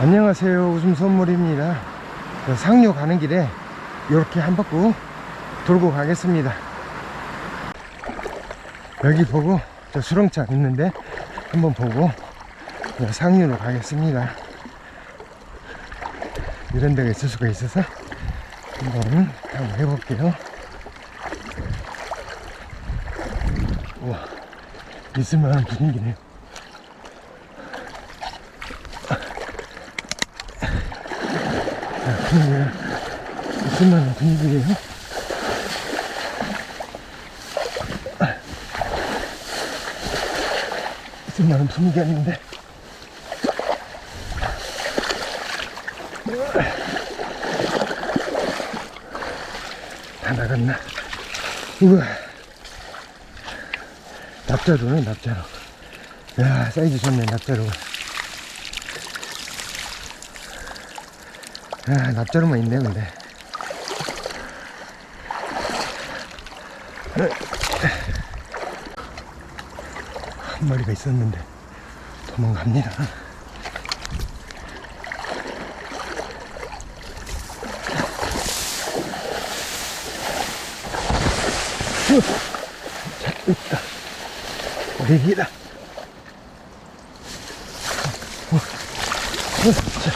안녕하세요. 웃음 선물입니다. 저 상류 가는 길에 이렇게 한 바퀴 돌고 가겠습니다. 여기 보고 저 수렁차 있는데 한번 보고 저 상류로 가겠습니다. 이런 데가 있을 수가 있어서 한번 한번 해볼게요. 우와 있을만한 분위기네요 자, 분위기가 있을만한 분위기예요? 있을만한 분위기 아닌데? 다 나갔나? 우와 납자로네 납자로. 야 사이즈 좋네 납자로가 아 납자로만 있네 근데 한 마리가 있었는데 도망갑니다 자, 있다. 우리기다. 어, 어, 자.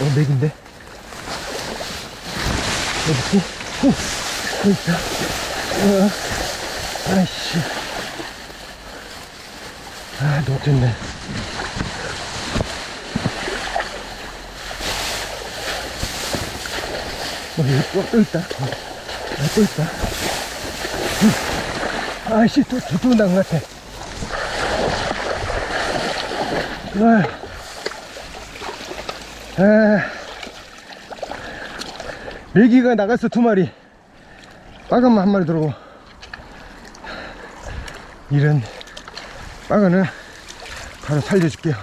어, 맥인데? 어딨지? 어, 여기 있다. 어, 아이씨. 아, 놓쳤네. 어, 여기 또, 또 있다. 어, 아, 또 있다. 아이씨, 또, 저쪽은 나것 같아. 아, 아, 메기가 나갔어, 두 마리. 빨간만 한 마리 들어오고. 이런, 빨간은 바로 살려줄게요.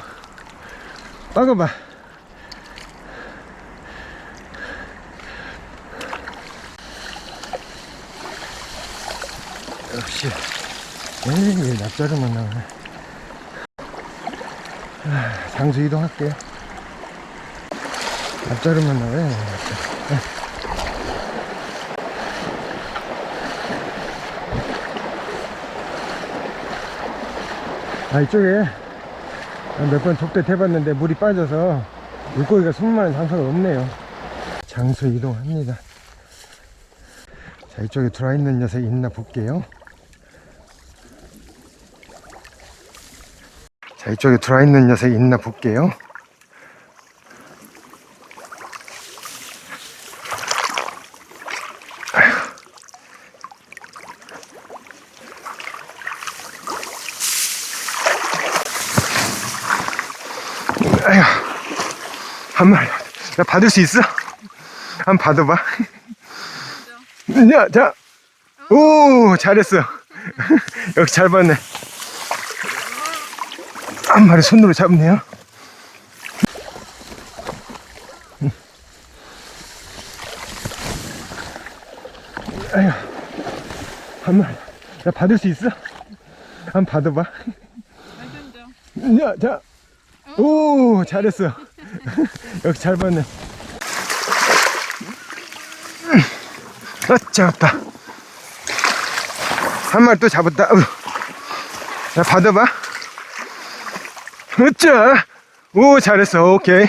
빨간 봐. 역시 에이 납자루만 나오네 아, 장소 이동할게요 납자루만 나와요. 아 이쪽에 몇번 독대 해봤는데 물이 빠져서 물고기가 숨만한 장소가 없네요. 장소 이동합니다. 자 이쪽에 들어있는 녀석이 있나 볼게요. 자 이쪽에 들어있는 녀석이 있나 볼게요 한 마리 나 받을 수 있어? 한 번 받아봐 야, 자. 오, 잘했어. 여기 잘 봤네. 한 마리 손으로 잡네요. 아휴, 한 마리. 야, 받을 수 있어? 한 번 받아봐. 야, 자. 오, 잘했어. 여기 잘 봤네. 아, 잡았다. 한 마리 또 잡았다. 자, 받아봐. 으쌰. 오, 잘했어. 오케이.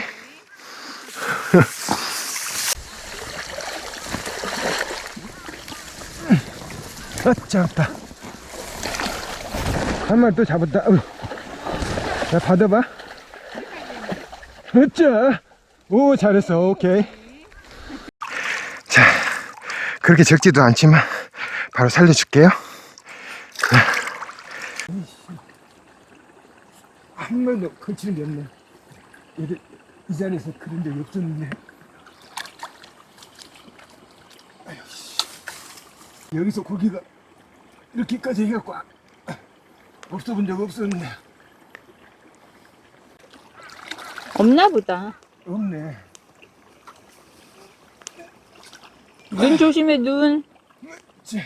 아, 잡았다. 한 마리 또 잡았다. 자, 받아봐. 으쌰. 오, 잘했어. 오케이. 자, 그렇게 적지도 않지만 바로 살려줄게요. 한 번도 걸치는 게 없네. 이, 이 자리에서 그런 적이 없었는데. 아유, 씨. 여기서 고기가 이렇게까지 해갖고 아- 없어 본 적 없었는데. 없나 보다. 없네. 눈 네. 조심해 눈. 자.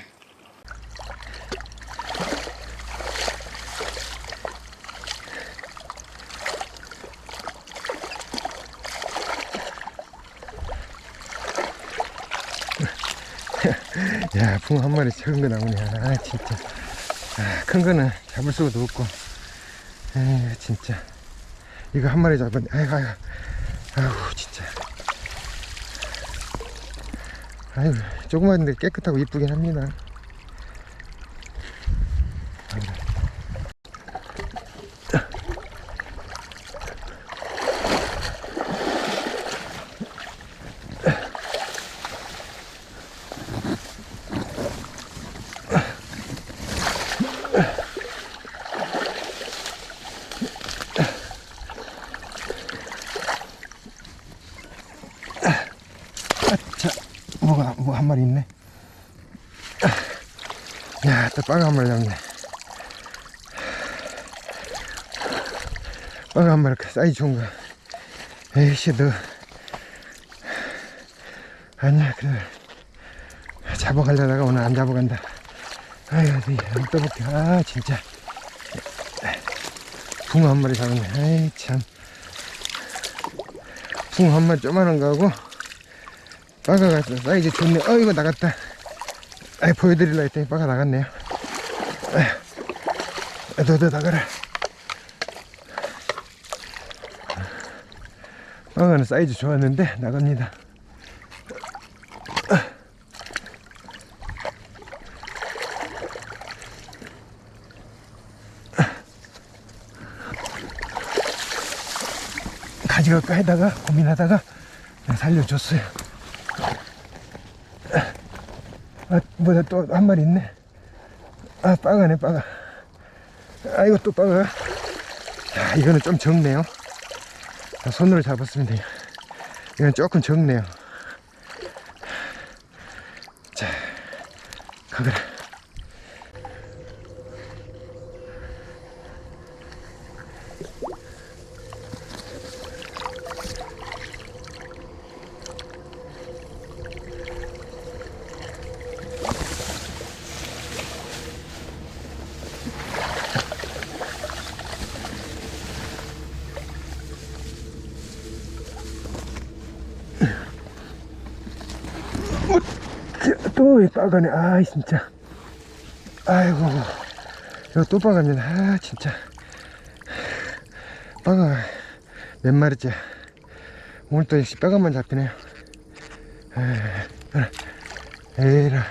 야, 붕한 마리 작은 거 나오냐. 아, 진짜. 아, 큰 거는 잡을 수도 없고. 에이, 진짜. 이거 한 마리 잡았네. 아이고, 아이고. 아이고, 진짜. 아이고, 조그만데 깨끗하고 이쁘긴 합니다. 자, 뭐가, 뭐 한 마리 있네. 야, 또 빠가 한 마리 잡네. 빠가 한 마리, 그 사이즈 좋은 거. 에이씨, 너. 아니야, 그래. 잡아가려다가 오늘 안 잡아간다. 아유, 어디, 한번 떠볼게. 아, 진짜. 붕어 한 마리 잡았네. 아이, 참. 붕어 한 마리 조만한 거 하고, 빠가 갔어. 사이즈 좋네. 어, 이거 나갔다. 아이, 보여드릴라 했더니 빠가 나갔네요. 아휴, 너도 나가라. 빠가는 사이즈 좋았는데, 나갑니다. 가져갈까 하다가 고민하다가 살려줬어요. 아, 뭐다 또한 마리 있네. 아, 빠가네, 빠가. 아, 이거 또 빠가. 자, 이거는 좀 적네요. 자, 손으로 잡았으면 돼요. 이건 조금 적네요. 자, 가거라. 또이 빠가네. 아, 진짜. 아이고. 이거 또 빠갑니다. 아, 진짜. 빠가 몇 마리째. 오늘 또 역시 빠가만 잡히네요. 에이, 에이라.